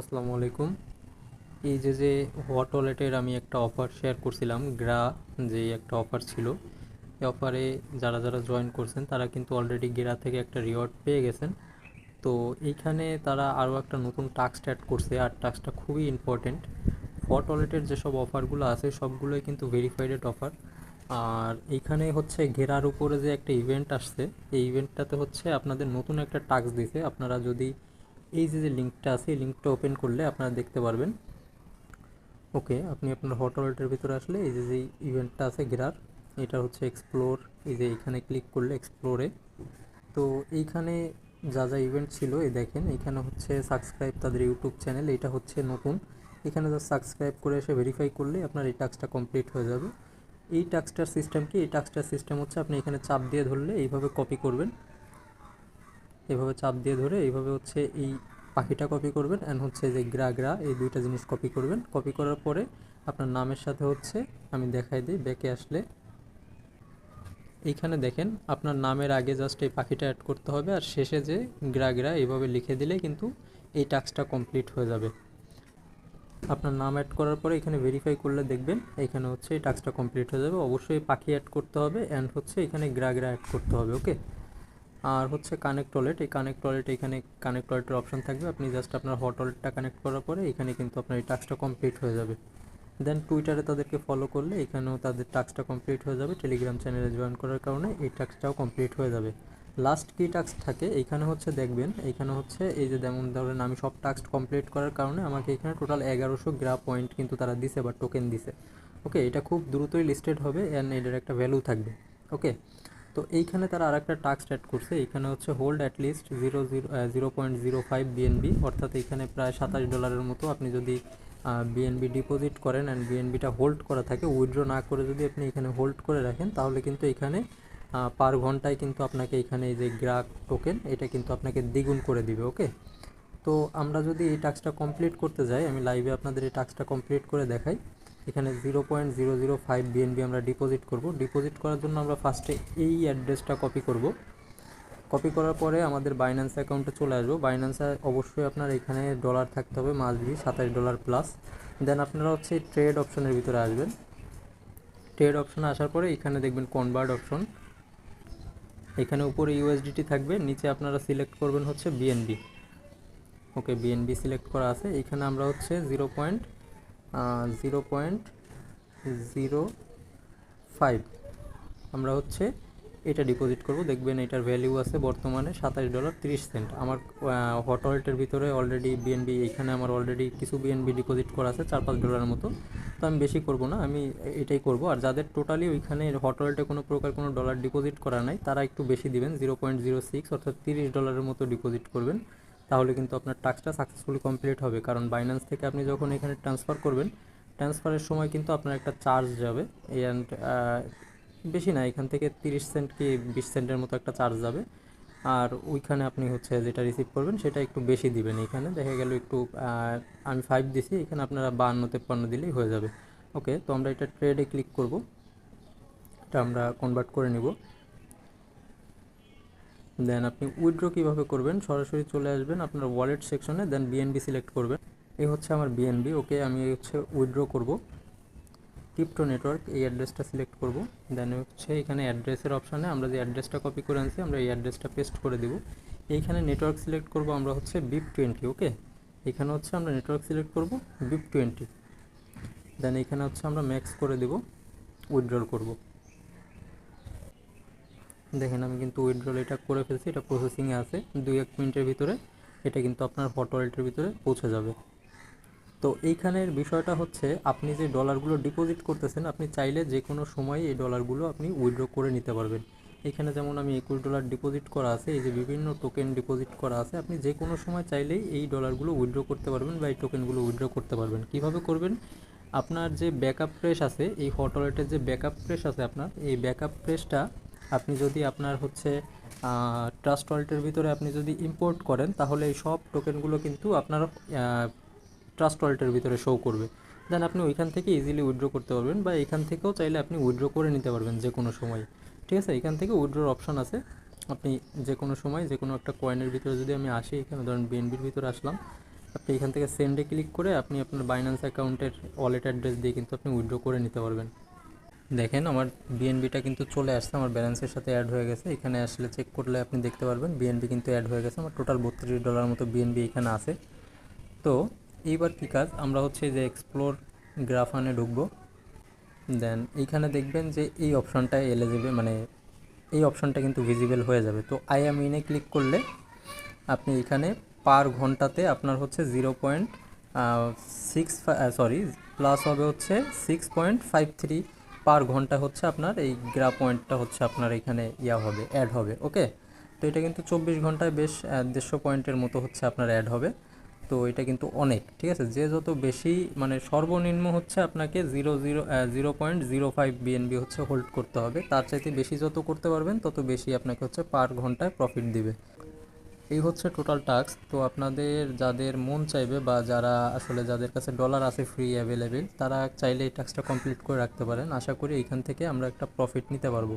আসসালামু আলাইকুম। এই যে যে হট ওয়ালেটের আমি একটা অফার শেয়ার করছিলাম গ্রা যে একটা অফার ছিল, এই অফারে যারা যারা জয়েন করছেন, তারা কিন্তু অলরেডি গ্রা থেকে একটা রিওয়ার্ড পেয়ে গেছেন। তো এইখানে তারা আরও একটা নতুন টাস্ক অ্যাড করছে, আর টাস্কটা খুবই ইম্পর্টেন্ট হট ওয়ালেটের যেসব অফারগুলো আছে, সবগুলোই কিন্তু ভেরিফাইডেড অফার আর এইখানে হচ্ছে ঘেরার উপরে যে একটা ইভেন্ট আসছে, এই ইভেন্টটাতে হচ্ছে আপনাদের নতুন একটা টাস্ক দিছে। আপনারা যদি এই যে যে লিঙ্কটা আছে, এই লিঙ্কটা ওপেন করলে আপনারা দেখতে পারবেন। ওকে, আপনি আপনার হট ওয়ালেটের ভিতরে আসলে এই যে যে ইভেন্টটা আছে ঘেরার এটা হচ্ছে এক্সপ্লোর এই যে এখানে ক্লিক করলে এক্সপ্লোরে তো এইখানে যা যা ইভেন্ট ছিল, এই দেখেন, এখানে হচ্ছে সাবস্ক্রাইব তাদের ইউটিউব চ্যানেল এটা হচ্ছে নতুন। এখানে যা সাবস্ক্রাইব করে এসে ভেরিফাই করলে আপনার এই টাস্কটা কমপ্লিট হয়ে যাবে। এই টাস্কটার সিস্টেম কি? এই টাস্কটার সিস্টেম হচ্ছে আপনি এখানে চাপ দিয়ে ধরলে এইভাবে কপি করবেন। এভাবে চাপ দিয়ে ধরে এইভাবে হচ্ছে এই পাখিটা কপি করবেন অ্যান্ড হচ্ছে যে গ্রা গ্রা এই দুইটা জিনিস কপি করবেন। কপি করার পরে আপনার নামের সাথে হচ্ছে আমি দেখাই দিই, ব্যাকে আসলে এইখানে দেখেন আপনার নামের আগে জাস্ট এই পাখিটা অ্যাড করতে হবে আর শেষে যে গ্রা গ্রা এইভাবে লিখে দিলে কিন্তু এই টাস্কটা কমপ্লিট হয়ে যাবে। আপনার নাম অ্যাড করার পরে এখানে ভেরিফাই করলে দেখবেন এখানে হচ্ছে এই টাস্কটা কমপ্লিট হয়ে যাবে। অবশ্যই পাখি অ্যাড করতে হবে অ্যান্ড হচ্ছে এখানে গ্রা গ্রা অ্যাড করতে হবে ওকে আর হচ্ছে কানেক্ট ওয়ালেট এই কানেক্ট ওয়ালেট এখানে কানেক্ট ওয়ালেটের অপশন থাকবে। আপনি জাস্ট আপনার হট ওয়ালেটটা কানেক্ট করার পরে এখানে কিন্তু আপনার এই টাস্কটা কমপ্লিট হয়ে যাবে। দেন টুইটারে তাদেরকে ফলো করলে এখানেও তাদের টাস্কটা কমপ্লিট হয়ে যাবে। টেলিগ্রাম চ্যানেলে জয়েন করার কারণে এই টাস্কটাও কমপ্লিট হয়ে যাবে। লাস্ট কী টাস্ক থাকে? এইখানে হচ্ছে দেখবেন এইখানে হচ্ছে এই যে যেমন ধরেন আমি সব টাস্ক কমপ্লিট করার কারণে আমাকে এখানে টোটাল এগারোশো গ্রা পয়েন্ট কিন্তু তারা দিছে বা টোকেন দিছে। ওকে এটা খুব দ্রুতই লিস্টেড হবে অ্যান্ড এটার একটা ভ্যালু থাকবে। ওকে তো এইখানে তারা আর একটা টাস্ক অ্যাড করছে। এখানে হচ্ছে hold at least zero zero zero point zero five BNB অর্থাৎ এখানে প্রায় সাতাশ ডলারের মতো আপনি যদি বিএনবি ডিপোজিট করেন অ্যান্ড বিএনবিটা হোল্ড করা থাকে উইথড্র না করে যদি আপনি এখানে হোল্ড করে রাখেন, তাহলে কিন্তু এখানে পার ঘন্টায় কিন্তু আপনাকে এখানে এই যে গ্রাহক টোকেন এটা কিন্তু আপনাকে দ্বিগুণ করে দিবে ওকে তো আমরা যদি এই টাস্কটা কমপ্লিট করতে যাই, আমি লাইভে আপনাদের এই টাস্কটা কমপ্লিট করে দেখাই। এখানে zero point zero zero five BNB আমরা ডিপোজিট করব। ডিপোজিট করার জন্য আমরা ফার্স্টে এই অ্যাড্রেসটা কপি করব। কপি করার পরে আমাদের বাইন্যান্স অ্যাকাউন্টে চলে আসব। বাইন্যান্সে অবশ্যই আপনার এখানে ডলার থাকতে হবে মাস্ট বি সাতাশ ডলার প্লাস দেন আপনারা হচ্ছে ট্রেড অপশনের ভিতরে আসবেন। ট্রেড অপশনে আসার পরে এখানে দেখবেন কনভার্ট অপশন এখানে উপরে ইউএসডিটি থাকবে, নিচে আপনারা সিলেক্ট করবেন হচ্ছে বিএনবি ওকে বিএনবি সিলেক্ট করা আছে। এখানে আমরা হচ্ছে zero point zero point zero five আমরা হচ্ছে এটা ডিপোজিট করব। দেখবেন এটার ভ্যালিউ আছে বর্তমানে সাতাশ ডলার তিরিশ সেন্ট। আমার হট ওয়ালেটের ভিতরে অলরেডি বিএনবি এখানে আমার অলরেডি কিছু বিএনবি ডিপোজিট করা আছে, চার পাঁচ ডলারের মতো। তো আমি বেশি করব না, আমি এটাই করব। আর যাদের টোটালি ওইখানে হট ওয়ালেটে কোনো প্রকার কোনো ডলার ডিপোজিট করা নাই, তারা একটু বেশি দিবেন জিরো পয়েন্ট জিরো সিক্স অর্থাৎ তিরিশ ডলারের মতো ডিপোজিট করবেন। তাহলে কিন্তু আপনার টাস্কটা সাকসেসফুলি কমপ্লিট হবে। কারণ বাইন্যান্স থেকে আপনি যখন এখানে ট্রান্সফার করবেন ট্রান্সফারের সময় কিন্তু আপনার একটা চার্জ যাবে অ্যান্ড বেশি না, এখান থেকে তিরিশ সেন্ট কি বিশ সেন্টের মতো একটা চার্জ যাবে। আর ওইখানে আপনি হচ্ছে যেটা রিসিভ করবেন, সেটা একটু বেশি দিবেন এখানে। দেখা গেল একটু আমি ফাইভ দিছি, এখানে আপনারা বান্ন তেপ্পান্ন দিলেই হয়ে যাবে। ওকে তো আমরা এটা ট্রেডে ক্লিক করব। এটা আমরা কনভার্ট করে নিব। দেন আপনি উইথড্র কীভাবে করবেন? সরাসরি চলে আসবেন আপনার ওয়ালেট সেকশনে দেন বিএনবি সিলেক্ট করবেন। এই হচ্ছে আমার বিএনবি ওকে আমি হচ্ছে উইথড্র করব। ক্রিপ্টো নেটওয়ার্ক এই অ্যাড্রেসটা সিলেক্ট করব। দেন হচ্ছে এখানে অ্যাড্রেসের অপশানে আমরা যে অ্যাড্রেসটা কপি করে আনছি, আমরা এই অ্যাড্রেসটা পেস্ট করে দেব। এইখানে নেটওয়ার্ক সিলেক্ট করব আমরা হচ্ছে বিপ টোয়েন্টি ওকে? এখানে হচ্ছে আমরা নেটওয়ার্ক সিলেক্ট করব বিপ টোয়েন্টি দেন এখানে হচ্ছে আমরা ম্যাক্স করে দেব উইথড্রল করব। দেখেন আমি কিন্তু উইথড্রল এটা করে ফেলছি, এটা প্রসেসিংয়ে আছে। দুই এক মিনিটের ভিতরে এটা কিন্তু আপনার হট ওয়ালেটের ভিতরে পৌঁছে যাবে। তো এইখানের বিষয়টা হচ্ছে, আপনি যে ডলারগুলো ডিপোজিট করতেছেন, আপনি চাইলে যে কোনো সময় এই ডলারগুলো আপনি উইথড্র করে নিতে পারবেন। এখানে যেমন আমি একুশ ডলার ডিপোজিট করা আছে, এই যে বিভিন্ন টোকেন ডিপোজিট করা আছে, আপনি যে কোনো সময় চাইলেই এই ডলারগুলো উইথড্র করতে পারবেন বা এই টোকেনগুলো উইথড্র করতে পারবেন। কীভাবে করবেন? আপনার যে ব্যাকআপ প্রেস আছে, এই হট ওয়ালেটের যে ব্যাকআপ প্রেস আছে আপনার, এই ব্যাকআপ প্রেসটা আপনি যদি আপনার হচ্ছে ট্রাস্ট ওয়ালেটের ভিতরে আপনি যদি ইম্পোর্ট করেন, তাহলে এই সব টোকেনগুলো কিন্তু আপনার ট্রাস্ট ওয়ালেটের ভিতরে শো করবে। দেন আপনি ওইখান থেকে ইজিলি উইথড্র করতে পারবেন বা এখান থেকেও চাইলে আপনি উইড্রো করে নিতে পারবেন যে কোনো সময়। ঠিক আছে? এখান থেকে উইথড্রোর অপশান আছে। আপনি যে কোনো সময় যে কোনো একটা কয়েনের ভিতরে যদি আমি আসি, এখানে ধরেন বিএনবির ভিতরে আসলাম, আপনি এখান থেকে সেন্ডে ক্লিক করে আপনি আপনার বাইন্যান্স অ্যাকাউন্টের ওয়ালেট অ্যাড্রেস দিয়ে কিন্তু আপনি উইড্রো করে নিতে পারবেন। দেখেন আমার বিএনবিটা কিন্তু চলে আসছে, আমার ব্যালেন্সের সাথে অ্যাড হয়ে গেছে। এখানে আসলে চেক করলে আপনি দেখতে পারবেন বিএনবি কিন্তু অ্যাড হয়ে গেছে। আমার টোটাল বত্রিশ ডলার মতো বিএনবি এখানে আছে। তো এইবার কী কাজ? আমরা হচ্ছে যে এক্সপ্লোর গ্রাফানে ঢুকবো। দেন এইখানে দেখবেন যে এই অপশনটা এলিজিবল মানে এই অপশানটা কিন্তু ভিজিবল হয়ে যাবে। তো আই এম ইনে ক্লিক করলে আপনি এখানে পার ঘন্টাতে আপনার হচ্ছে zero point six sorry plus হবে হচ্ছে six point five three per ঘণ্টা হচ্ছে আপনার, এই গ্রা পয়েন্টটা হচ্ছে আপনার এখানে ইয়া হবে অ্যাড হবে ওকে তো এটা কিন্তু চব্বিশ ঘন্টায় বেশ দেড়শো পয়েন্টের মতো হচ্ছে আপনার অ্যাড হবে। তো এটা কিন্তু অনেক, ঠিক আছে? যে যত বেশি মানে সর্বনিম্ন হচ্ছে আপনাকে zero zero zero point zero five BNB হচ্ছে হোল্ড করতে হবে। তার চাইতে বেশি যত করতে পারবেন, তত বেশি আপনাকে হচ্ছে পার ঘন্টায় প্রফিট দিবে। এই হচ্ছে টোটাল টাস্ক তো আপনাদের যাদের মন চাইবে বা যারা আসলে যাদের কাছে ডলার আছে ফ্রি অ্যাভেলেবেল তারা চাইলে এই টাস্কটা কমপ্লিট করে রাখতে পারেন। আশা করি এইখান থেকে আমরা একটা প্রফিট নিতে পারব।